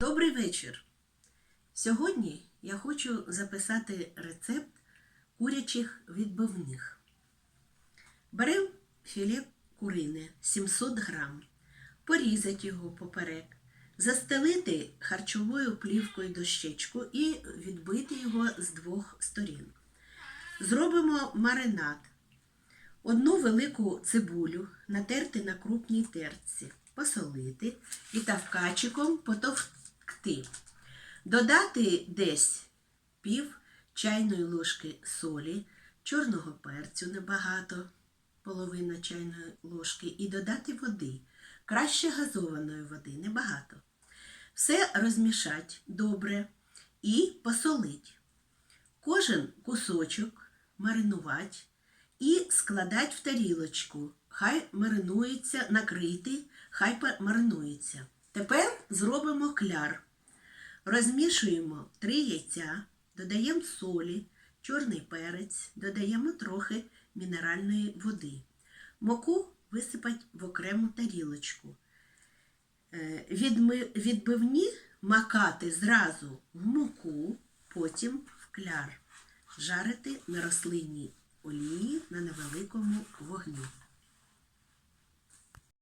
Добрий вечір. Сьогодні я хочу записати рецепт курячих відбивних. Беремо філе курине 700 грам, порізати його поперек, застелити харчовою плівкою дощечку і відбити його з двох сторін. Зробимо маринад. Одну велику цибулю натерти на крупній терці, посолити і тавкачиком потовкти. Додати десь пів чайної ложки солі, чорного перцю небагато, половина чайної ложки, і додати води, краще газованої води, небагато. Все розмішати добре і посолить. Кожен кусочок маринувати і складати в тарілочку. Хай маринується, накрити, хай маринується. Тепер зробимо кляр. Розмішуємо три яйця, додаємо солі, чорний перець, додаємо трохи мінеральної води. Муку висипати в окрему тарілочку. Е, Відбивні макати зразу в муку, потім в кляр. Жарити на рослинній олії на невеликому вогню.